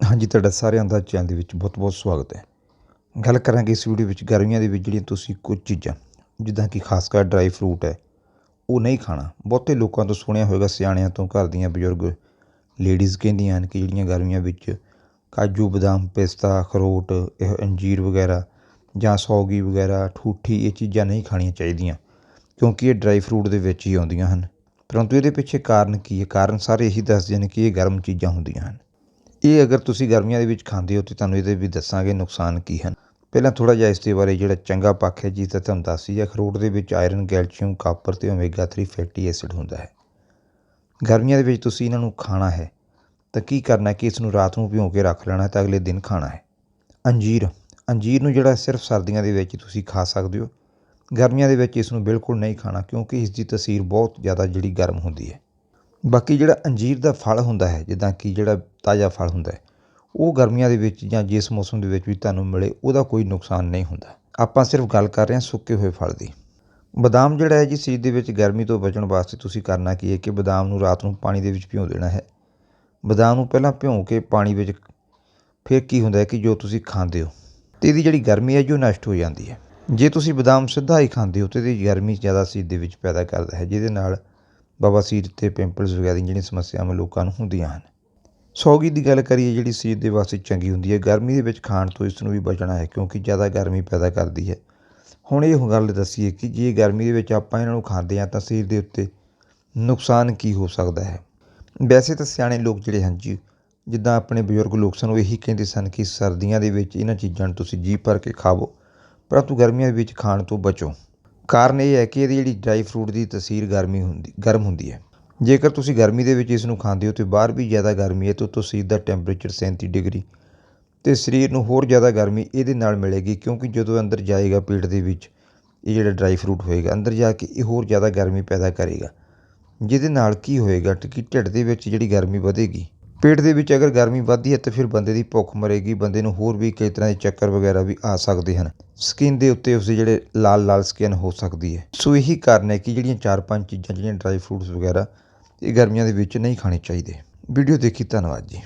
ਹਾਂਜੀ, ਤੁਹਾਡਾ ਸਾਰਿਆਂ ਦਾ ਚੈਨਲ ਦੇ ਵਿੱਚ ਬਹੁਤ-ਬਹੁਤ ਸਵਾਗਤ ਹੈ। ਗੱਲ ਕਰਾਂਗੇ ਇਸ ਵੀਡੀਓ ਵਿੱਚ ਗਰਮੀਆਂ ਦੇ ਵਿੱਚ ਜਿਹੜੀਆਂ ਤੁਸੀਂ ਕੁਝ ਚੀਜ਼ਾਂ, ਜਿੱਦਾਂ ਕਿ ਖਾਸ ਕਰ ਡਰਾਈ ਫਰੂਟ ਹੈ, ਉਹ ਨਹੀਂ ਖਾਣਾ। ਬਹੁਤੇ ਲੋਕਾਂ ਤੋਂ ਸੁਣਿਆ ਹੋਵੇਗਾ ਸਿਆਣਿਆਂ ਤੋਂ, ਘਰ ਦੀਆਂ ਬਜ਼ੁਰਗ ਲੇਡੀਜ਼ ਕਹਿੰਦੀਆਂ ਹਨ ਕਿ ਜਿਹੜੀਆਂ ਗਰਮੀਆਂ ਵਿੱਚ ਕਾਜੂ, ਬਦਾਮ, ਪਿਸਤਾ, ਅਖਰੋਟ, ਇਹ ਅੰਜੀਰ ਵਗੈਰਾ ਜਾਂ ਸੌਗੀ ਵਗੈਰਾ, ਠੂਠੀ, ਇਹ ਚੀਜ਼ਾਂ ਨਹੀਂ ਖਾਣੀਆਂ ਚਾਹੀਦੀਆਂ, ਕਿਉਂਕਿ ਇਹ ਡਰਾਈ ਫਰੂਟ ਦੇ ਵਿੱਚ ਹੀ ਆਉਂਦੀਆਂ ਹਨ। ਪਰੰਤੂ ਇਹਦੇ ਪਿੱਛੇ ਕਾਰਨ ਕੀ ਹੈ? ਕਾਰਨ ਸਾਰੇ ਇਹੀ ਦੱਸਦੇ ਨੇ ਕਿ ਇਹ ਗਰਮ ਚੀਜ਼ਾਂ ਹੁੰਦੀਆਂ ਹਨ। ਇਹ ਅਗਰ ਤੁਸੀਂ ਗਰਮੀਆਂ ਦੇ ਵਿੱਚ ਖਾਂਦੇ ਹੋ ਤਾਂ ਤੁਹਾਨੂੰ ਇਹਦੇ ਵੀ ਦੱਸਾਂਗੇ ਨੁਕਸਾਨ ਕੀ ਹਨ। ਪਹਿਲਾਂ ਥੋੜਾ ਜਿਹਾ ਇਸ ਦੇ ਬਾਰੇ ਜਿਹੜਾ ਚੰਗਾ ਪੱਖ ਹੈ ਜਿਸ ਦਾ ਤੁਹਾਨੂੰ ਦੱਸ ਦੱਸੀ ਅਖਰੋਟ ਦੇ ਵਿੱਚ ਆਇਰਨ ਕੈਲਸ਼ੀਅਮ ਕਾਪਰ ਤੇ ਓਮੇਗਾ 3 ਫੈਟੀ ਐਸਿਡ ਹੁੰਦਾ ਹੈ। ਗਰਮੀਆਂ ਦੇ ਵਿੱਚ ਤੁਸੀਂ ਇਹਨਾਂ ਨੂੰ ਖਾਣਾ ਹੈ, ਤਾਂ ਕੀ ਕਰਨਾ ਕਿ ਇਸ ਨੂੰ ਰਾਤ ਨੂੰ ਭਿਓ ਕੇ ਰੱਖ ਲੈਣਾ ਤਾਂ ਅਗਲੇ ਦਿਨ ਖਾਣਾ ਹੈ। ਅੰਜੀਰ ਅੰਜੀਰ ਨੂੰ ਜਿਹੜਾ ਸਿਰਫ ਸਰਦੀਆਂ ਦੇ ਵਿੱਚ ਤੁਸੀਂ ਖਾ ਸਕਦੇ ਹੋ। ਗਰਮੀਆਂ ਦੇ ਵਿੱਚ ਇਸ ਨੂੰ ਬਿਲਕੁਲ ਨਹੀਂ ਖਾਣਾ, ਕਿਉਂਕਿ ਇਸ ਦੀ ਤਸੀਰ ਬਹੁਤ ਜ਼ਿਆਦਾ ਜਿਹੜੀ ਗਰਮ ਹੁੰਦੀ ਹੈ। ਬਾਕੀ ਜਿਹੜਾ ਅੰਜੀਰ ਦਾ ਫਲ ਹੁੰਦਾ ਹੈ, ਜਿੱਦਾਂ ਕਿ ਜਿਹੜਾ ਤਾਜ਼ਾ ਫਲ ਹੁੰਦਾ ਹੈ। ਉਹ ਗਰਮੀਆਂ ਦੇ ਵਿੱਚ ਜਾਂ ਜਿਸ ਮੌਸਮ ਦੇ ਵਿੱਚ ਵੀ ਤੁਹਾਨੂੰ ਮਿਲੇ, ਉਹਦਾ ਕੋਈ ਨੁਕਸਾਨ ਨਹੀਂ ਹੁੰਦਾ। ਆਪਾਂ ਸਿਰਫ ਗੱਲ ਕਰ ਰਹੇ ਹਾਂ ਸੁੱਕੇ ਹੋਏ ਫਲ ਦੀ। ਬਦਾਮ ਜਿਹੜਾ ਹੈ ਜੀ ਸੀਜ਼ ਦੇ ਵਿੱਚ ਗਰਮੀ ਤੋਂ ਬਚਣ ਵਾਸਤੇ ਤੁਸੀਂ ਕਰਨਾ ਕੀ ਹੈ ਕਿ ਬਦਾਮ ਨੂੰ ਰਾਤ ਨੂੰ ਪਾਣੀ ਦੇ ਵਿੱਚ ਭਿਓ ਦੇਣਾ ਹੈ। ਬਦਾਮ ਨੂੰ ਪਹਿਲਾਂ ਭਿਓ ਕੇ ਪਾਣੀ ਵਿੱਚ ਫਿਰ ਕੀ ਹੁੰਦਾ ਹੈ ਕਿ ਜੋ ਤੁਸੀਂ ਖਾਂਦੇ ਹੋ। ਤੇ ਇਹਦੀ ਜਿਹੜੀ ਗਰਮੀ ਹੈ ਜੋ ਨਸ਼ਟ ਹੋ ਜਾਂਦੀ ਹੈ। ਜੇ ਤੁਸੀਂ ਬਦਾਮ ਸਿੱਧਾ ਹੀ ਖਾਂਦੇ ਹੋ ਤੇ ਇਹਦੀ ਗਰਮੀ ਜ਼ਿਆਦਾ ਸਰੀਰ ਦੇ ਵਿੱਚ ਪੈਦਾ ਕਰਦਾ ਹੈ, ਜਿਹਦੇ ਨਾਲ ਬਵਾਸੀਰ ਤੇ ਪਿੰਪਲਸ ਵਗੈਰਾ ਦੀਆਂ ਜਿਹੜੀਆਂ ਸਮੱਸਿਆਵਾਂ ਲੋਕਾਂ ਨੂੰ ਹੁੰਦੀਆਂ ਹਨ। ਸੌਗੀ ਦੀ ਗੱਲ ਕਰੀਏ, ਜਿਹੜੀ ਸਰੀਰ ਦੇ ਵਾਸਤੇ ਚੰਗੀ ਹੁੰਦੀ ਹੈ, ਗਰਮੀ ਦੇ ਵਿੱਚ ਖਾਣ ਤੋਂ ਇਸ ਨੂੰ ਵੀ ਬਚਣਾ ਹੈ, ਕਿਉਂਕਿ ਜ਼ਿਆਦਾ ਗਰਮੀ ਪੈਦਾ ਕਰਦੀ ਹੈ। ਹੁਣ ਇਹ ਗੱਲ ਦੱਸੀਏ ਕਿ ਜੇ ਗਰਮੀ ਦੇ ਵਿੱਚ ਆਪਾਂ ਇਹਨਾਂ ਨੂੰ ਖਾਂਦੇ ਹਾਂ, ਤਾਂ ਸਰੀਰ ਦੇ ਉੱਤੇ ਨੁਕਸਾਨ ਕੀ ਹੋ ਸਕਦਾ ਹੈ? ਵੈਸੇ ਤਾਂ ਸਿਆਣੇ ਲੋਕ ਜਿਹੜੇ ਹਨ ਜੀ, ਜਿੱਦਾਂ ਆਪਣੇ ਬਜ਼ੁਰਗ ਲੋਕ ਸਨ, ਉਹ ਇਹੀ ਕਹਿੰਦੇ ਸਨ ਕਿ ਸਰਦੀਆਂ ਦੇ ਵਿੱਚ ਇਹਨਾਂ ਚੀਜ਼ਾਂ ਨੂੰ ਤੁਸੀਂ ਜੀ ਭਰ ਕੇ ਖਾਵੋ, ਪਰੰਤੂ ਗਰਮੀਆਂ ਦੇ ਵਿੱਚ ਖਾਣ ਤੋਂ ਬਚੋ। ਕਾਰਨ ਇਹ ਹੈ ਕਿ ਇਹਦੀ ਜਿਹੜੀ ਡਰਾਈ ਫਰੂਟ ਦੀ ਤਸੀਰ ਗਰਮੀ ਹੁੰਦੀ, ਗਰਮ ਹੁੰਦੀ ਹੈ। ਜੇਕਰ ਤੁਸੀਂ ਗਰਮੀ ਦੇ ਵਿੱਚ ਇਸ ਨੂੰ ਖਾਂਦੇ ਹੋ ਤੇ ਬਾਹਰ ਵੀ ਜ਼ਿਆਦਾ ਗਰਮੀ ਹੈ ਤਾਂ ਤੁਸੀਂ ਦਾ ਟੈਂਪਰੇਚਰ 37 ਡਿਗਰੀ ਤੇ ਸਰੀਰ ਨੂੰ ਹੋਰ ਜ਼ਿਆਦਾ ਗਰਮੀ ਇਹਦੇ ਨਾਲ ਮਿਲੇਗੀ ਕਿਉਂਕਿ ਜਦੋਂ ਅੰਦਰ ਜਾਏਗਾ ਪੇਟ ਦੇ ਵਿੱਚ, ਇਹ ਜਿਹੜਾ ਡਰਾਈ ਫਰੂਟ ਹੋਏਗਾ, ਅੰਦਰ ਜਾ ਕੇ ਇਹ ਹੋਰ ਜ਼ਿਆਦਾ ਗਰਮੀ ਪੈਦਾ ਕਰੇਗਾ। ਜਿਹਦੇ ਨਾਲ ਕੀ ਹੋਏਗਾ ਕਿ ਢਿੱਡ ਦੇ ਵਿੱਚ ਜਿਹੜੀ ਗਰਮੀ ਵਧੇਗੀ, ਪੇਟ ਦੇ ਵਿੱਚ ਅਗਰ ਗਰਮੀ ਵੱਧਦੀ ਹੈ ਤਾਂ ਫਿਰ ਬੰਦੇ ਦੀ ਭੁੱਖ ਮਰੇਗੀ, ਬੰਦੇ ਨੂੰ ਹੋਰ ਵੀ ਕਈ ਤਰ੍ਹਾਂ ਦੇ ਚੱਕਰ ਵਗੈਰਾ ਵੀ ਆ ਸਕਦੇ ਹਨ। ਸਕਿਨ ਦੇ ਉੱਤੇ ਉਸਦੇ ਜਿਹੜੇ ਲਾਲ ਲਾਲ ਸਕਿਨ ਹੋ ਸਕਦੀ ਹੈ। ਸੋ ਇਹੀ ਕਾਰਨ ਹੈ ਕਿ ਜਿਹੜੀਆਂ ਚਾਰ ਪੰਜ ਚੀਜ਼ਾਂ, ਜਿਹੜੀਆਂ ਡਰਾਈ ਫਰੂਟਸ ਵਗੈਰਾ ਇਹ ਗਰਮੀਆਂ ਦੇ ਵਿੱਚ ਨਹੀਂ ਖਾਣੇ ਚਾਹੀਦੇ। ਵੀਡੀਓ ਦੇਖੀ ਧੰਨਵਾਦ ਜੀ।